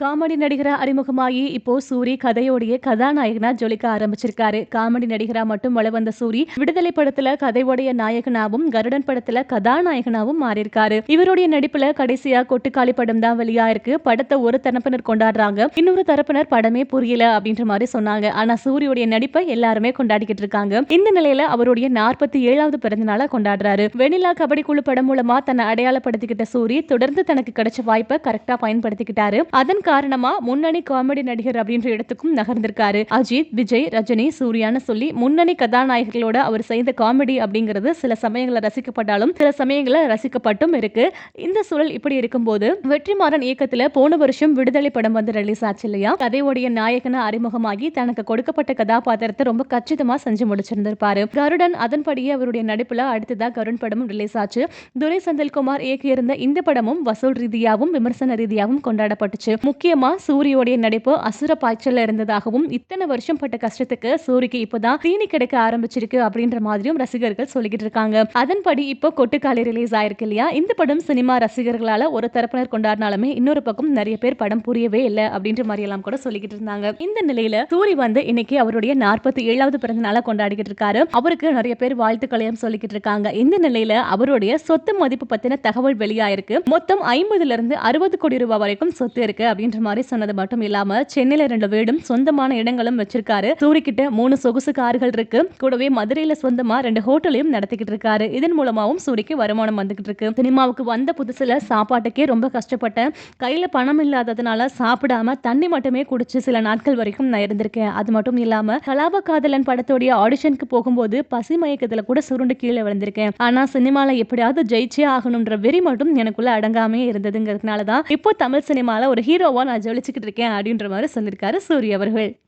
Comedy நடிகரா அறிமுகமாகி இப்போ சூரி கதையோடைய கதாநாயகனா ஜொலிக்க ஆரம்பிச்சிருக்காரு. காமெடி நடிகரா மட்டும் வள வந்த சூரி விடுதலை படத்துல கதையோடைய நாயகனாவும் கருடன் படத்துல கதாநாயகனாவும் மாறியிருக்காரு. இவருடைய நடிப்புல கடைசியா கொட்டுக்காளி படம் தான் வெளியா இருக்கு படத்தை ஒரு தரப்பினர் கொண்டாடுறாங்க. இன்னொரு தரப்பினர் படமே புரியல அப்படின்ற மாதிரி சொன்னாங்க. ஆனா சூரியுடைய நடிப்பை எல்லாருமே கொண்டாடிக்கிட்டு இருக்காங்க. இந்த நிலையில அவருடைய நாற்பத்தி ஏழாவது பிறந்த நாளை கொண்டாடுறாரு. வெண்ணிலா கபடி குழு படம் மூலமா தன்னை அடையாளப்படுத்திக்கிட்ட சூரி தொடர்ந்து தனக்கு கிடைச்ச வாய்ப்பை கரெக்டா பயன்படுத்திக்கிட்டாரு. அதன் காரணமா முன்னணி காமெடி நடிகர் அப்படின்ற இடத்துக்கும் நகர்ந்திருக்காரு. அஜித் விஜய் ரஜினி சூர்யான்னு சொல்லி முன்னணி கதாநாயகர்களோட அவர் செய்த காமெடி அப்படிங்கிறது சில சமயங்களில் ரசிக்கப்பட்டாலும் சில சமயங்களில் ரசிக்கப்பட்டும் இருக்கு. இந்த சூழல் இப்படி இருக்கும்போது வெற்றிமாறன் இயக்கத்துல போன வருஷம் விடுதலை படம் வந்து ரிலீஸ் ஆச்சு இல்லையா? கதையோடைய நாயகன அறிமுகமாகி தனக்கு கொடுக்கப்பட்ட கதாபாத்திரத்தை ரொம்ப கச்சிதமா செஞ்சு முடிச்சிருந்திருப்பாரு. கருடன் அதன்படியே அவருடைய நடிப்புல அடுத்ததா கருண் படமும் ரிலீஸ் ஆச்சு. துரை செந்தில்குமார் இயக்கியிருந்த இந்த படமும் வசூல் ரீதியாகவும் விமர்சன ரீதியாகவும் கொண்டாடப்பட்டுச்சு. முக்கியமா சூரியோடைய நடிப்பு அசுர பாய்ச்சல்ல இருந்ததாகவும் இத்தனை வருஷம் பட்ட கஷ்டத்துக்கு சூரிக்கு இப்போதான் தீனி கிடைக்க ஆரம்பிச்சிருக்கு அப்படின்ற மாதிரியும் ரசிகர்கள் சொல்லிக்கிட்டு இருக்காங்க. அதன்படி இப்போ கொட்டுக்காலி ரிலீஸ் ஆயிருக்கு இல்லையா? இந்த படம் சினிமா ரசிகர்களால ஒரு தரப்பினர் கொண்டாடினாலுமே இன்னொரு பக்கம் நிறைய பேர் படம் புரியவே இல்லை அப்படின்ற மாதிரி எல்லாம் கூட சொல்லிக்கிட்டு இருந்தாங்க. இந்த நிலையில சூரி வந்து இன்னைக்கு அவருடைய நாற்பத்தி ஏழாவது பிறந்த நாளை கொண்டாடிக்கிட்டு இருக்காரு. அவருக்கு நிறைய பேர் வாழ்த்துக்களையும் சொல்லிக்கிட்டு இருக்காங்க. இந்த நிலையில அவருடைய சொத்து மதிப்பு பத்தின தகவல் வெளியாயிருக்கு. மொத்தம் ஐம்பதுல இருந்து அறுபது கோடி ரூபாய் வரைக்கும் சொத்து இருக்கு அப்படின்னு அப்படின்ற மாதிரி சொன்னது மட்டும் இல்லாம சென்னையில ரெண்டு வீடும் சொந்தமான இடங்களும் வச்சிருக்காரு. சூரி கிட்ட மூணு சொகுசு கார்கள் இருக்கு. கூடவே மதுரையில சொந்தமா ரெண்டு ஹோட்டலையும் நடத்திக்கிட்டு இருக்காரு. இதன் மூலமாவும் சூரிக்கு வருமானம் வந்துகிட்டு இருக்கு. சினிமாவுக்கு வந்த புதுசுல சாப்பாட்டுக்கே ரொம்ப கஷ்டப்பட்டேன். கையில பணம் இல்லாததுனால சாப்பிடாம தண்ணி மட்டுமே குடிச்சு சில நாட்கள் வரைக்கும் நான் இருந்திருக்கேன். அது மட்டும் இல்லாம கலாப காதலன் படத்தோடைய ஆடிஷனுக்கு போகும்போது பசி மயக்கத்துல கூட சுருண்டு கீழே விழுந்திருக்கேன். ஆனா சினிமால எப்படியாவது ஜெயிச்சே ஆகணும்ன்ற வெறி மட்டும் எனக்குள்ள அடங்காமே இருந்ததுங்கிறதுனாலதான் இப்போ தமிழ் சினிமால ஒரு ஹீரோவா நான் ஜொலிச்சுக்கிட்டு இருக்கேன் அப்படின்ற மாதிரி சொல்லியிருக்காரு சூரிய அவர்கள்.